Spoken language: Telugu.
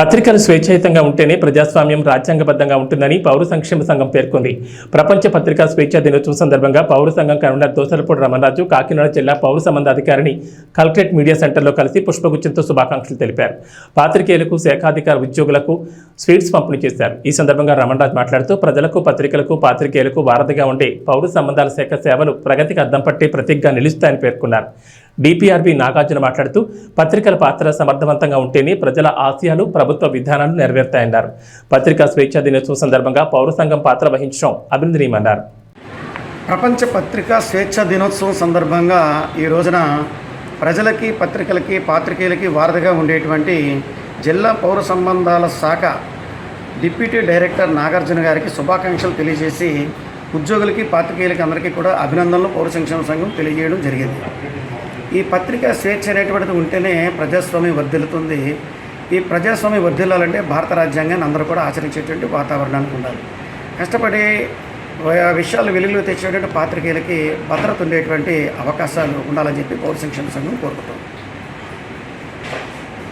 పత్రికలు స్వేచ్ఛాయుతంగా ఉంటేనే ప్రజాస్వామ్యం రాజ్యాంగబద్ధంగా ఉంటుందని పౌర సంక్షేమ సంఘం పేర్కొంది. ప్రపంచ పత్రికా స్వేచ్ఛా దినోత్సవం సందర్భంగా పౌర సంఘం కన్వీనర్ దోసలపూడి రమణరాజు కాకినాడ జిల్లా పౌర సంబంధ అధికారిని కలెక్టరేట్ మీడియా సెంటర్లో కలిసి పుష్పగుచ్చంతో శుభాకాంక్షలు తెలిపారు. పాత్రికేయులకు శాఖాధికార ఉద్యోగులకు స్వీట్స్ పంపిణీ చేశారు. ఈ సందర్భంగా రమణరాజు మాట్లాడుతూ ప్రజలకు పత్రికలకు పాత్రికేయులకు వారధిగా ఉండే పౌర సంబంధాల శాఖ సేవలు ప్రగతికి అద్దం పట్టే ప్రతీకగా నిలుస్తాయని పేర్కొన్నారు. డిపిఆర్బి నాగార్జున మాట్లాడుతూ పత్రికల పాత్ర సమర్థవంతంగా ఉంటేనే ప్రజల ఆశయాలు ప్రభుత్వ విధానాలు నెరవేరుతాయన్నారు. పత్రికా స్వేచ్ఛా దినోత్సవం సందర్భంగా పౌర సంఘం పాత్ర వహించడం అభినందనీయమన్నారు. ప్రపంచ పత్రికా స్వేచ్ఛ దినోత్సవం సందర్భంగా ఈ రోజున ప్రజలకి పత్రికలకి పాత్రికేయులకి వారధిగా ఉండేటువంటి జిల్లా పౌర సంబంధాల శాఖ డిప్యూటీ డైరెక్టర్ నాగార్జున గారికి శుభాకాంక్షలు తెలియజేసి ఉద్యోగులకి పాత్రికేయులకి అందరికీ కూడా అభినందనలు పౌర సంక్షేమ సంఘం తెలియజేయడం జరిగింది. ఈ పత్రికా స్వేచ్ఛ అనేటువంటిది ఉంటేనే ప్రజాస్వామ్యం వర్ధిల్లుతుంది. ఈ ప్రజాస్వామ్యం వర్ధిల్లాలంటే భారత రాజ్యాంగాన్ని అందరూ కూడా ఆచరించేటువంటి వాతావరణానికి ఉండాలి. కష్టపడి విషయాలు వెలుగులో తెచ్చేటువంటి పాత్రికేయులకి భద్రత ఉండేటువంటి అవకాశాలు ఉండాలని చెప్పి పౌర సంక్షేమ సంఘం కోరుకుంటాం